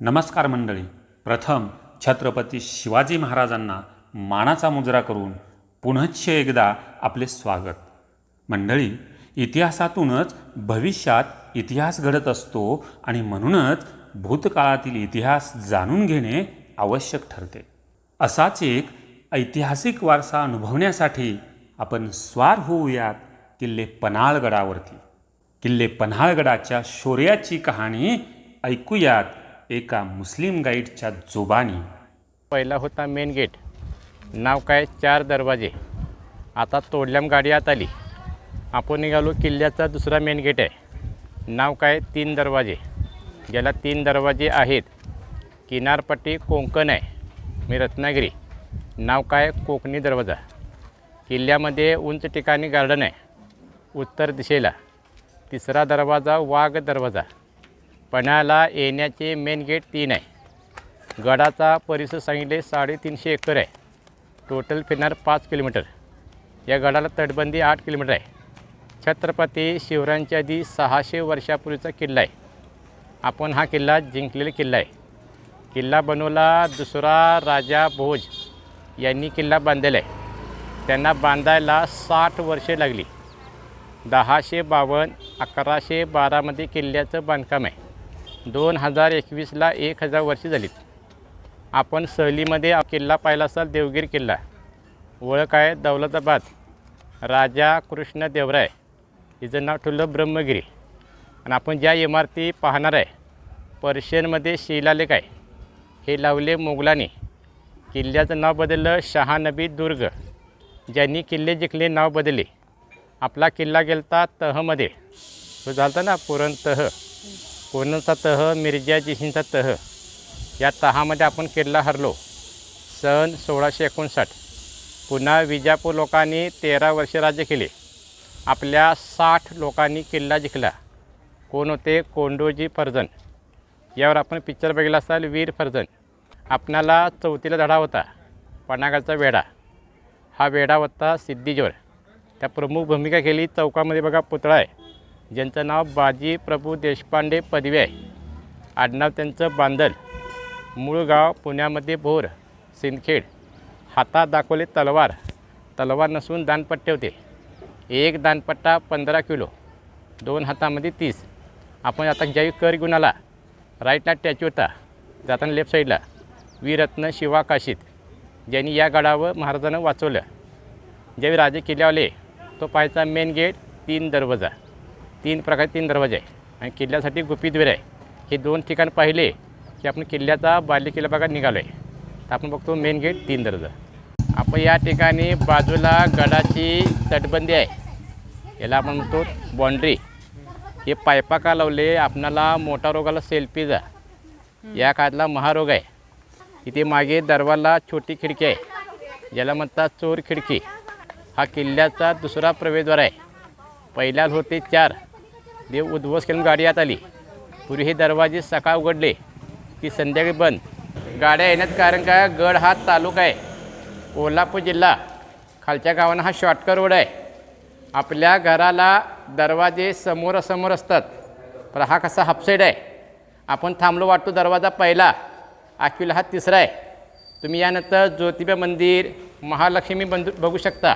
नमस्कार मंडळी. प्रथम छत्रपती शिवाजी महाराजांना मानाचा मुजरा करून पुनश्च एकदा आपले स्वागत. मंडळी इतिहासातूनच भविष्यात इतिहास घडत असतो आणि म्हणूनच भूतकाळातील इतिहास जाणून घेणे आवश्यक ठरते. असाच एक ऐतिहासिक वारसा अनुभवण्यासाठी आपण स्वार होऊयात किल्ले पन्हाळगडावरती. किल्ले पन्हाळगडाच्या शौर्याची कहाणी ऐकूयात एका मुस्लिम गाईडच्या जोबानी. पहिला होता मेन गेट. नाव काय? चार दरवाजे. आता तोडल्याम गाडी आत आली. आपण निघालो किल्ल्याचा दुसरा मेन गेट आहे. नाव काय? तीन दरवाजे. ज्याला तीन दरवाजे आहेत. किनारपट्टी कोंकण आहे. मी रत्नागिरी. नाव काय? कोकणी दरवाजा. किल्ल्यामध्ये उंच ठिकाणी गार्डन आहे. उत्तर दिशेला. तिसरा दरवाजा वाघ दरवाजा. पण्याला येण्याचे मेन गेट तीन आहे. गडाचा परिसर सांगितले साडेतीनशे एकर आहे. टोटल फिरणार पाच किलोमीटर या गडाला तटबंदी आठ किलोमीटर आहे. छत्रपती शिवरायांच्या आधी सहाशे वर्षापूर्वीचा किल्ला आहे. आपण हा किल्ला जिंकलेला किल्ला आहे. किल्ला बनवला दुसरा राजा भोज यांनी किल्ला बांधलेला आहे. त्यांना बांधायला साठ वर्षे लागली. दहाशे बावन्न अकराशे बारामध्ये किल्ल्याचं बांधकाम आहे. दोन हजार एकवीसला एक हजार वर्षे झालीत. आपण सहलीमध्ये किल्ला पाहिला असाल देवगिरी किल्ला. ओळख आहे दौलताबाद. राजा कृष्ण देवराय. हिचं नाव ठेवलं ब्रह्मगिरी. आणि आपण ज्या इमारती पाहणार आहे पर्शियनमध्ये शिलालेख आहे. हे लावले मोगलांनी. किल्ल्याचं नाव बदललं शहानबी दुर्ग. ज्यांनी किल्ले जिंकले नाव बदलले. आपला किल्ला गेलता तहमध्ये. तो झालता ना पुरण तह कोणचा तह मिर्जा जिहींचा तह या तहामध्ये आपण किल्ला हरलो. सन सोळाशे एकोणसाठ. पुन्हा विजापूर लोकांनी तेरा वर्ष राज्य केले. आपल्या साठ लोकांनी किल्ला जिंकला. कोण होते? कोंडोजी फर्जन. यावर आपण पिक्चर बघितला असाल वीर फर्जन. आपणाला चौथीला धडा होता. पनागाचा वेढा. हा वेढा होता सिद्धीजोर त्या प्रमुख भूमिका केली चौकामध्ये बघा पुतळा आहे. ज्यांचं नाव बाजी प्रभू देशपांडे पदवी आहे. आडनाव त्यांचं बांदल. मूळ गाव पुण्यामध्ये भोर सिंदखेड. हातात दाखवले तलवार. तलवार नसून दानपट्टे होते. एक दानपट्टा पंधरा किलो. दोन हातामध्ये तीस. आपण आता ज्यावेळी कर घेऊन आला राईटला टॅच होता. जाताना लेफ्ट साईडला वीरत्न शिवा काशीत. ज्यांनी या गडावर महाराजांना वाचवलं. ज्यावेळी राजे किल्ल्यावले तो पाहायचा मेन गेट तीन दरवाजा. तीन प्रकारचे तीन दरवाजे आहे. आणि किल्ल्यासाठी गुपितवीर आहे. हे दोन ठिकाण पाहिले की आपण किल्ल्याचा बाल्य किल्ला भागात निघालो आहे तर आपण बघतो मेन गेट तीन दरवाजा. आपण या ठिकाणी बाजूला गडाची तटबंदी आहे. याला आपण म्हणतो बाँड्री हे पायपा का लावले? आपणाला मोठा रोगाला सेल्फीजा या काळातला महारोग आहे. इथे मागे दरवाला छोटी खिडकी आहे. ज्याला म्हणतात चोर खिडकी. हा किल्ल्याचा दुसरा प्रवेशद्वार आहे. पहिल्यात होते चार. देव उद्ध्वस्त करून गाडी आत आली. पूर्वी हे दरवाजे सकाळ उघडले की संध्याकाळी बंद. गाड्या येण्याचं कारण काय? गड हा तालुका आहे. कोल्हापूर जिल्हा खालच्या गावांना हा शॉर्टकट रोड आहे. आपल्या घराला दरवाजे समोरासमोर असतात. पण हा कसा हापसाईड आहे? आपण थांबलो वाटतो दरवाजा पहिला. ॲक्च्युली हा तिसरा आहे. तुम्ही यानंतर ज्योतिबा मंदिर महालक्ष्मी बंधू बघू शकता.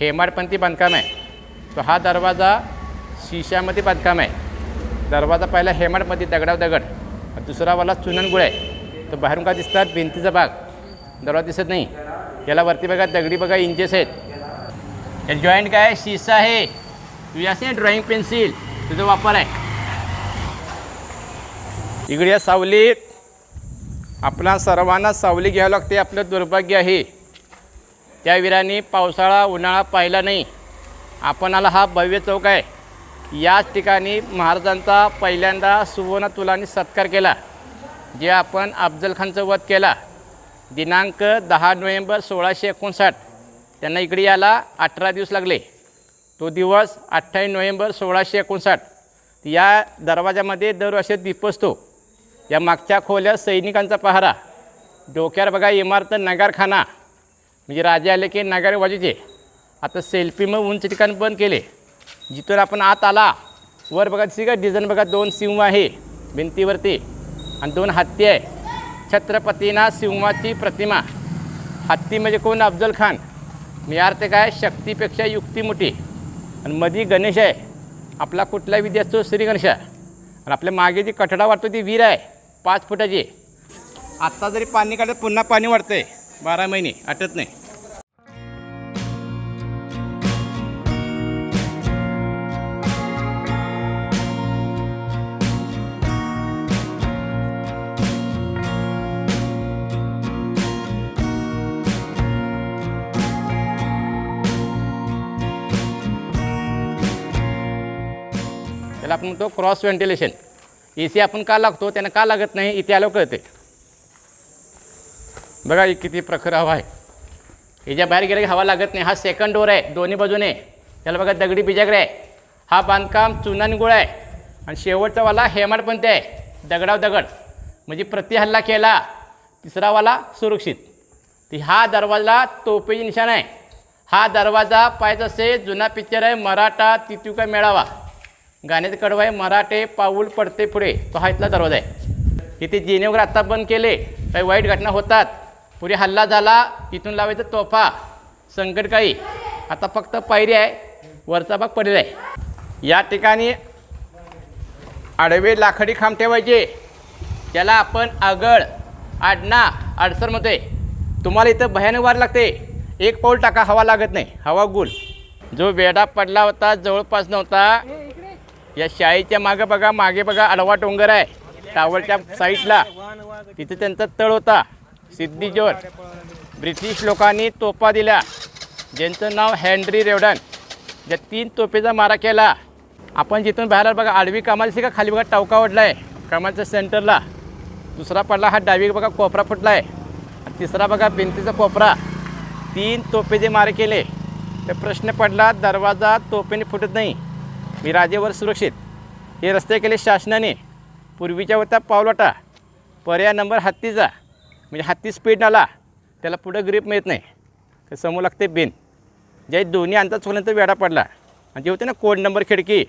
हेमाडपंथी बांधकाम आहे. तो हा दरवाजा शिशामध्ये बांधकाम आहे. दरवाजा पहिला हेमाडमध्ये दगडाव दगड दुसरावाला चुननगुळ आहे तो बाहेरून का दिसतात? भिंतीचा भाग. दरवाजा दिसत नाही. याला वरती बघा दगडी बघा इंजेस आहेत. हे जॉईंट काय शिसा आहे. तुझी असे ड्रॉइंग पेन्सिल तुझा वापर आहे. इकडे या सावलीत. आपला सर्वांना सावली घ्यावं लागते. आपलं दुर्भाग्य आहे. त्या वीरांनी पावसाळा उन्हाळा पाहिला नाही. आपणाला हा भव्य चौक आहे. याच ठिकाणी महाराजांचा पहिल्यांदा सुवर्ण तुलाने सत्कार केला जे आपण अफजल खानचं वध केला. दिनांक दहा नोव्हेंबर सोळाशे एकोणसाठ त्यांना इकडे यायला अठरा दिवस लागले. तो दिवस अठ्ठावीस नोव्हेंबर सोळाशे एकोणसाठ या दरवाजामध्ये दरवर्षी दीप असतो. या मागच्या खोल्या सैनिकांचा पहारा. डोक्यावर बघा इमारत नगारखाना. म्हणजे राजे आले की नगारे वाजूचे आता सेल्फी मग उंच ठिकाण बंद केले. जिथून आपण आत आला वर बघा दिसते का? डिझाईन बघा दोन सिंह आहे भिंतीवरती आणि दोन हत्ती आहे. छत्रपतींना सिंहाची प्रतिमा. हत्ती म्हणजे कोण? अफजल खान. मी अर्थ काय? शक्तीपेक्षा युक्ती मोठी. आणि मधी गणेश आहे. आपला कुठला विधी असतो? श्री गणेश आणि आपल्या मागे जी कठडा वाटतो ती वीर आहे. पाच फुटाची. आत्ता जरी पाणी काढत पुन्हा पाणी वाढतंय. बारा महिने आटत नाही. त्याला आपण म्हणतो क्रॉस व्हेंटिलेशन. ए सी आपण का लागतो? त्यानं का लागत नाही? इथे आलो कळते. बघा ही किती प्रखर हवा आहे. याच्या बाहेर गेलं की हवा लागत नाही. हा सेकंड डोर आहे. दोन्ही बाजूने. त्याला बघा दगडी बिजागर आहे. हा बांधकाम चुना आहे. आणि शेवटचा वाला हेमाडपंत आहे. दगडाव दगड. म्हणजे प्रति हल्ला केला तिसरावाला सुरक्षित. ती हा दरवाजा तोपेची निशाण आहे. हा दरवाजा पाहायचा असे जुना पिक्चर आहे मराठा तितुका मेळावा. गाण्याचं कडवं आहे मराठे पाऊल पडते पुढे. तो हा इथला दरवाजा आहे. इथे जेनेवर आत्ता बंद केले काही वाईट घटना होतात. पुढे हल्ला झाला इथून लावायचा तोफा. संकटकाळी आता फक्त पायरी आहे. वरचा भाग पडलेला आहे. या ठिकाणी आडवे लाकडी खांब ठेवायचे. त्याला आपण आगळ आडणा अडसर म्हणतोय. तुम्हाला इथं भयानक वार लागते. एक पाऊल टाका हवा लागत नाही. हवा गुल. जो वेडा पडला होता जवळपास नव्हता. या शाळेच्या मागे बघा मागे बघा आडवा डोंगर आहे. टावरच्या साईडला. तिथे त्यांचा तळ होता सिद्धीजोर. ब्रिटिश लोकांनी तोपा दिल्या ज्यांचं नाव हॅन्ड्री रेवडन. ज्या तीन तोफेचा मारा केला. आपण जिथून बाहेर बघा आडवी कमालशी का खाली बघा टावका ओढला आहे. कमालच्या सेंटरला. दुसरा पडला हा डावी बघा कोपरा फुटला आहे. तिसरा बघा भिंतीचा कोपरा. तीन तोपेचे मारे केले. तर प्रश्न पडला दरवाजा तोफेने फुटत नाही. मी राजेवर सुरक्षित. हे रस्ते केले शासनाने. पूर्वीच्या होता पावलाटा. पर्याय नंबर हत्तीचा. म्हणजे हत्ती स्पीड आला त्याला पुढं ग्रीप मिळत नाही. तर समोर लागते बिन. जे दोन्ही अंतर चुकल्यानंतर वेडा पडला. आणि जे होते ना कोड नंबर खिडकी.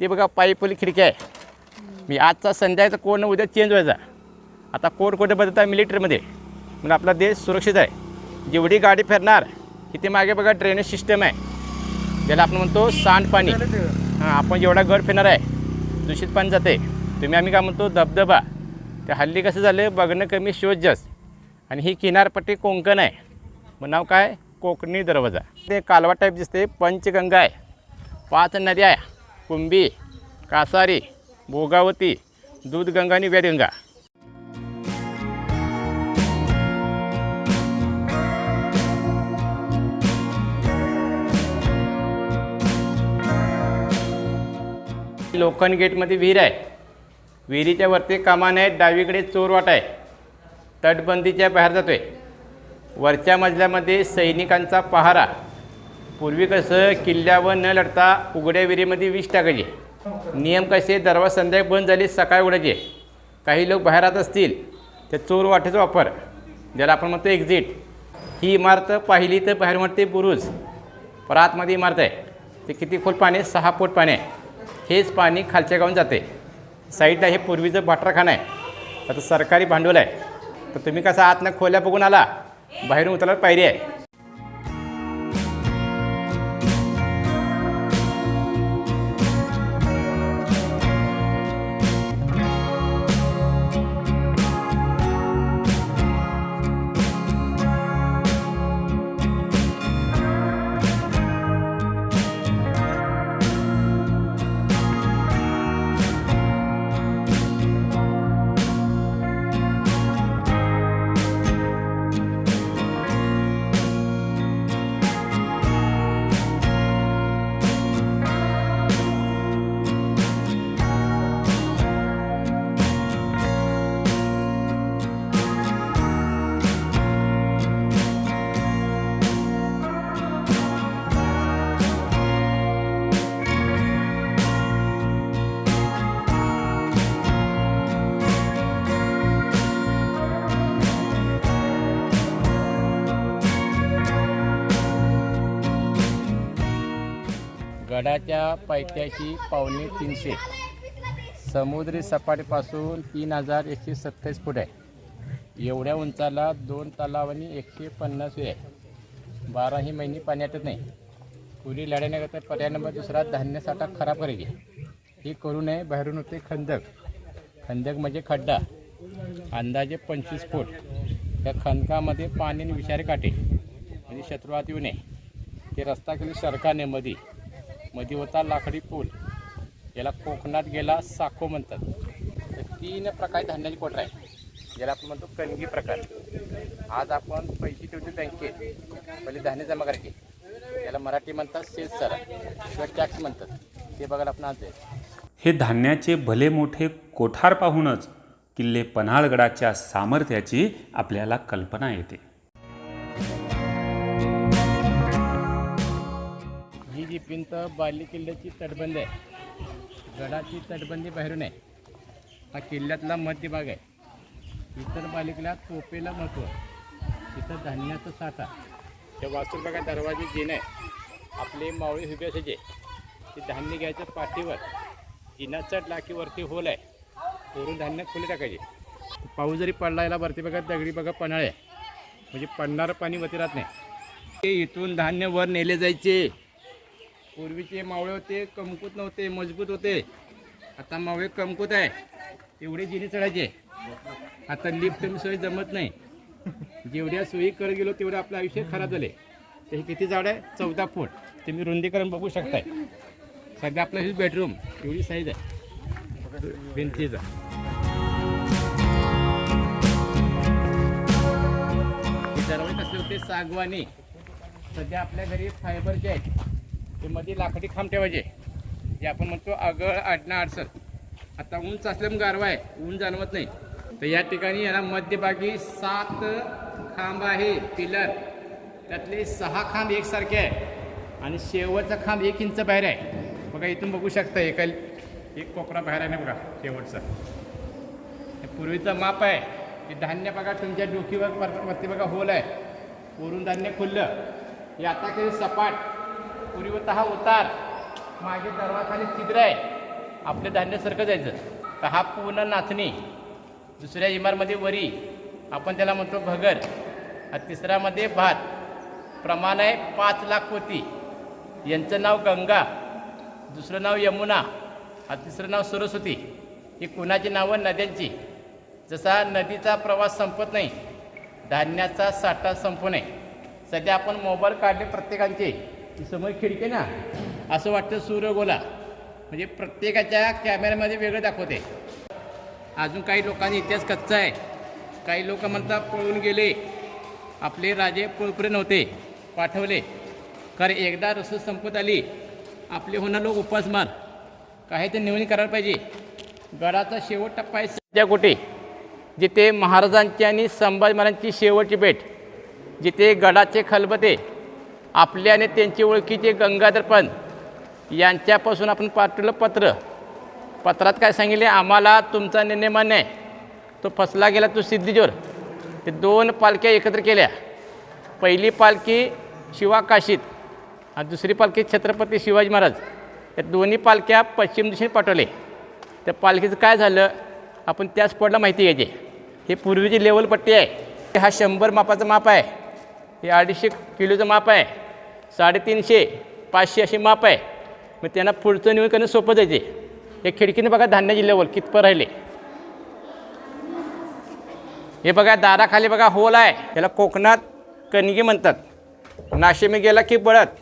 ते बघा पाईपवाली खिडकी आहे. मी आजचा संध्याचा कोड उद्या चेंज व्हायचा. आता कोड कोडे बदलत आहे मिलिटरीमध्ये म्हणून आपला देश सुरक्षित आहे. जेवढी गाडी फिरणार इथे मागे बघा ड्रेनेज सिस्टम आहे. ज्याला आपण म्हणतो सांडपाणी. हां आपण जेवढा गड फिरणार आहे दूषित पाणी जाते. तुम्ही आम्ही काय म्हणतो धबधबा. ते हल्ली कसं झालं बघणं कमी शोध जास्त. आणि ही किनारपट्टी कोंकण आहे. मग नाव काय? कोकणी दरवाजा. ते कालवा टाईप दिसते पंचगंगा आहे. पाच नद्या आहे. कुंभी कासारी भोगावती दूधगंगा आणि वेदगंगा. लोखंड गेटमध्ये विहीर आहे. विहिरीच्या वरती कमान आहे डावीकडे चोरवाट आहे. तटबंदीच्या बाहेर जातोय. वरच्या मजल्यामध्ये सैनिकांचा पहारा. पूर्वी कसं किल्ल्यावर न लढता उघड्या विहिरीमध्ये विष टाकायचे. नियम कसे? दरवाजा संध्याकाळी बंद झाली सकाळी उघडायचे. काही लोक बाहेर राहत असतील तर चोर वाटेचा वापर ज्याला आपण म्हणतो एक्झिट. ही इमारत पाहिली तर बाहेर म्हणते बुरुज. पर आतमध्ये इमारत आहे. ते किती खोल पाणी आहे? सहा फूट पाणी आहे. हेच पाणी खालच्या गावून जाते. साईडला हे पूर्वीचं बाटराखाना आहे. आता सरकारी भांडवल आहे. तर तुम्ही कसं आतनं खोल्या बघून आला बाहेरून उतरल्यावर पायरी आहे. गडाच्या पायथ्याशी पावणे तीनशे. समुद्री सपाटीपासून तीन हजार एकशे सत्तावीस फूट आहे. एवढ्या उंचाला दोन तलाव आणि एकशे पन्नास आहे. बाराही महिने पाण्यातच नाही. पुरी लढण्याकरता पर्याय नंबर दुसरा धान्य साठा खराब करायची हे करू नये बाहेरून होते खंदक. खंदक म्हणजे खड्डा. अंदाजे पंचवीस फूट. त्या खंदकामध्ये पाणी आणि विषारी काटे. म्हणजे शत्रुवात येऊ नये. ते रस्ता केली सरकारने मधी. मधी होता लाकडी पूल. याला कोकणात गेला साखो म्हणतात. तर तीन प्रकारे धान्याची कोटर आहे? ज्याला आपण म्हणतो कणगी प्रकार. आज आपण पैसे ठेवतो बँकेत. पहिले धान्य जमा करायचे. याला मराठी म्हणतात सेल्स सर किंवा टॅक्स म्हणतात. ते बघायला आपण आज हे धान्याचे भले मोठे कोठार पाहूनच किल्ले पन्हाळगडाच्या सामर्थ्याची आपल्याला कल्पना येते. ही भिंत बाली किल्ल्याची तटबंदी आहे. गडाची तटबंदी बाहेरून आहे. हा किल्ल्यातला मध्यभाग आहे. इतर बालिकेला तोपेला महत्त्व इथं धान्याचा साठा त्या वास्तूर बघा दरवाजे जिने आहे आपले मावळी उभे असायचे. ते धान्य घ्यायचं पाठीवर जिनाचा टाकीवरती होल आहे. वरून धान्य खुले टाकायचे. पाऊस जरी पडला याला वरती बघा दगडी बघा पन्हाळे आहे. म्हणजे पडणारं पाणी वरती राहत नाही. ते इथून धान्य वर नेले जायचे. पूर्वीचे मावळे होते कमकुत नव्हते मजबूत होते. आता मावळे कमकुत आहे. एवढे जिने चढायचे. आता लिफ्ट सोय जमत नाही. जेवढ्या सोयी करत गेलो तेवढं आपलं आयुष्य खराब झाले तर हे किती जाड आहे? चौदा फूट. तुम्ही रुंदीकरण बघू शकताय. सध्या आपलं ही बेडरूम एवढी साईज आहे. भिंतीचा. दरवाजे कसले होते? सागवानी. सध्या आपल्या घरी फायबरचे आहेत. ते मध्ये लाकडी खांब ठेवायचे जे आपण म्हणतो आगळ आडणा अडसर. आता उंच असल्यामुळे गारवा आहे. ऊन जाणवत नाही. तर या ठिकाणी याला मध्यभागी सात खांब आहे. पिलर. त्यातले सहा खांब एकसारखे आहे. आणि शेवटचा खांब एक इंच बाहेर आहे. बघा इथून बघू शकता एका एक कोपरा बाहेर आहे ना बघा शेवटचा. पूर्वीचं माप आहे. हे धान्य बघा तुमच्या डोकीवर वरती बघा होल आहे. वरून धान्य खुललं. हे आता काही सपाट. पूर्वी हा उतार. मागे दरवाखाली छिद्र आहे. आपलं धान्य सरकं जायचं. तर हा पूर्ण नाचणी दुसऱ्या इमारमध्ये वरी. आपण त्याला म्हणतो भगर. हा तिसऱ्यामध्ये भात. प्रमाण आहे पाच लाख होती यांचं नाव गंगा. दुसरं नाव यमुना. हा तिसरं नाव सरस्वती. ही कुणाची नावं? नद्यांची. जसा नदीचा प्रवास संपत नाही धान्याचा साठा संपू नये. सध्या आपण मोबाईल काढले प्रत्येकांचे. समोर खिडकी ना. असं वाटतं सूर्यगोला म्हणजे प्रत्येकाच्या कॅमेऱ्यामध्ये वेगळं दाखवते. अजून काही लोकांनी इतिहास कच्चा आहे. काही लोक म्हणतात पळून गेले. आपले राजे पळपुरे नव्हते. पाठवले. कारण एकदा रसद संपत आली. आपले होणार लोक उपासमार काही ते निवडणी करायला पाहिजे. गडाचा शेवट टप्पा आहे सध्या कुठे? जिथे महाराजांची आणि संभाजी महाराजांची शेवटची भेट जिथे गडाचे खलबते. आपल्याने आणि त्यांची ओळखीचे गंगाधरपंत यांच्यापासून आपण पाठवलं पत्र. पत्रात काय सांगितले? आम्हाला तुमचा निर्णय मान्य आहे. तो फसला गेला तो सिद्धीजोर. ते दोन पालख्या एकत्र केल्या. पहिली पालखी शिवाकाशीत आणि दुसरी पालखी छत्रपती शिवाजी महाराज. या दोन्ही पालख्या पश्चिम दिशेने पाठवले. त्या पालखीचं काय झालं? आपण त्या स्पॉटला माहिती घ्यायची. हे पूर्वीची लेवल पट्टी आहे. हा शंभर मापाचं माप आहे. हे अडीचशे किलोचं माप आहे. साडेतीनशे पाचशे असे माप आहे. मग त्यांना पुढचं निवड करणं सोपं जायचे. हे खिडकीने बघा धान्य जिल्ह्यावर कितपं राहिले. हे बघा दाराखाली बघा होल आहे. याला कोकणात कणगी म्हणतात. नाशिक गेला की बळत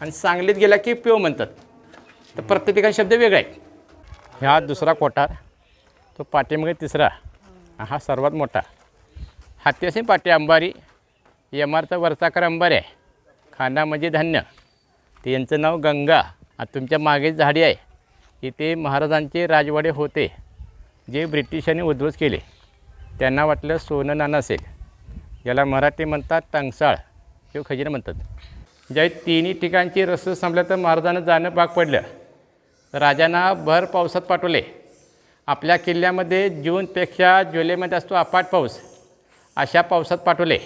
आणि सांगलीत गेला की पिव म्हणतात. तर प्रत्येक ठिकाणी शब्द वेगळे आहेत ह्या दुसरा कोठार तो पाठीमागे तिसरा. हा सर्वात मोठा. हाती असेल अंबारी. अंबारी आरचा वरचाकर अंबारी आहे. खाना म्हणजे धान्य. ते यांचं नाव गंगा. आता तुमच्या मागे झाडी आहे. इथे महाराजांचे राजवाडे होते. जे ब्रिटिशांनी उद्ध्वस्त केले. त्यांना वाटलं सोनं नाणं असेल. याला मराठी म्हणतात टंगसाळ. किंवा खजिना म्हणतात. ज्या तिन्ही ठिकाणची रस्ते संपल्या तर महाराजांना जाणं भाग पडलं. राजांना भर पावसात पाठवले. आपल्या किल्ल्यामध्ये जूनपेक्षा जुलैमध्ये असतो अपाट पाऊस. अशा पावसात पाठवले.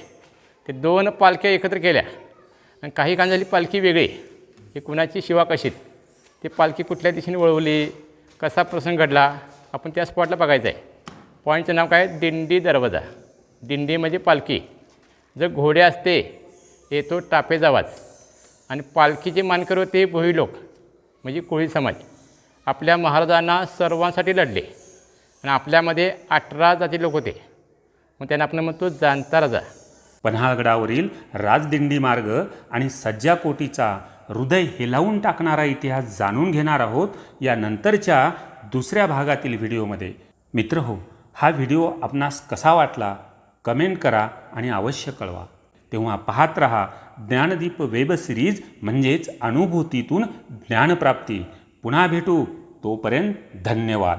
ते दोन पालख्या एकत्र केल्या. आणि काही काळ झाली पालखी वेगळी हे कुणाची शिवा कशीत? ती पालखी कुठल्या दिशेने वळवली? कसा प्रसंग घडला? आपण त्या स्पॉटला बघायचं आहे. पॉईंटचं नाव काय? दिंडी दरवाजा. दिंडी म्हणजे पालखी. जर घोडे असते येतो टापेचा आवाज. आणि पालखीचे मानकर होते भोई लोक म्हणजे कोळी समाज. आपल्या महाराजांना सर्वांसाठी लढले. आणि आपल्यामध्ये अठरा जाती लोक होते. मग त्यांना आपण म्हणतो जाणता राजा. पन्हाळगडावरील राजदिंडी मार्ग आणि सज्जाकोटीचा हृदय हेलावून टाकणारा इतिहास जाणून घेणार आहोत या नंतरच्या दुसऱ्या भागातील व्हिडिओमध्ये. मित्र हो हा व्हिडिओ आपणास कसा वाटला? कमेंट करा आणि अवश्य कळवा. तेव्हा पाहत रहा ज्ञानदीप वेब सिरीज म्हणजेच अनुभूतीतून ज्ञानप्राप्ती. पुन्हा भेटू. तोपर्यंत धन्यवाद.